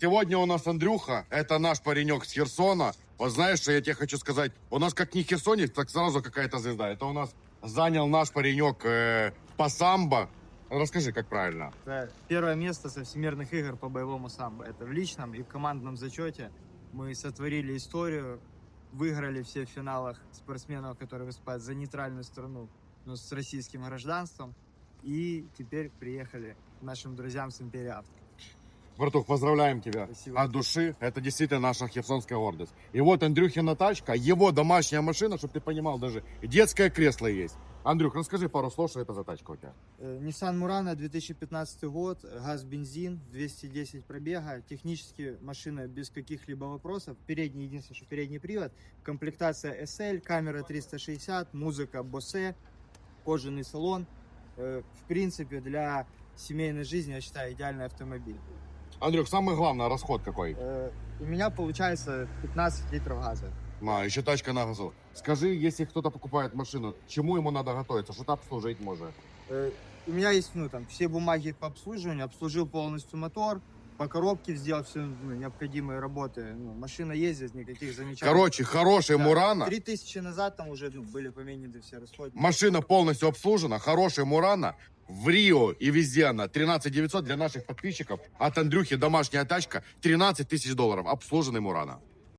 Сегодня у нас Андрюха, это наш паренек с Херсона. Вот знаешь, что я тебе хочу сказать? У нас как не херсонец, так сразу какая-то звезда. Это у нас занял наш паренек э, по самбо. Расскажи, как правильно. Первое место со всемирных игр по боевому самбо. Это в личном и в командном зачете. Мы сотворили историю, выиграли все в финалах спортсменов, которые выступают за нейтральную страну, но с российским гражданством. И теперь приехали к нашим друзьям с Империи Авто. Братух, поздравляем тебя Спасибо. от души. Это действительно наша херсонская гордость. И вот Андрюхина тачка, его домашняя машина, чтобы ты понимал, даже детское кресло есть. Андрюх, расскажи пару слов, что это за тачка у тебя. Э, Nissan Murano 2015 год, газ, бензин, 210 пробега. Технически машина без каких-либо вопросов. Передний, единственное, что передний привод. Комплектация SL, камера 360, музыка Bose, кожаный салон. Э, В принципе, для семейной жизни, я считаю, идеальный автомобиль. Андрюх, самый главный расход какой? Э, У меня получается 15 литров газа. А, еще тачка на газу. Скажи, если кто-то покупает машину, чему ему надо готовиться, что-то обслужить можно? Э, У меня есть, ну, там, все бумаги по обслуживанию, обслужил полностью мотор, по коробке сделал все ну, необходимые работы. Ну, машина ездит, никаких замечаний. Короче, хороший Да. Мурана, Три тысячи назад там уже ну, были поменены все расходы. машина полностью обслужена, хороший Мурана, в Рио и везде она 13 900 для наших подписчиков. От Андрюхи домашняя тачка 13 тысяч долларов, обслуженный Мурана.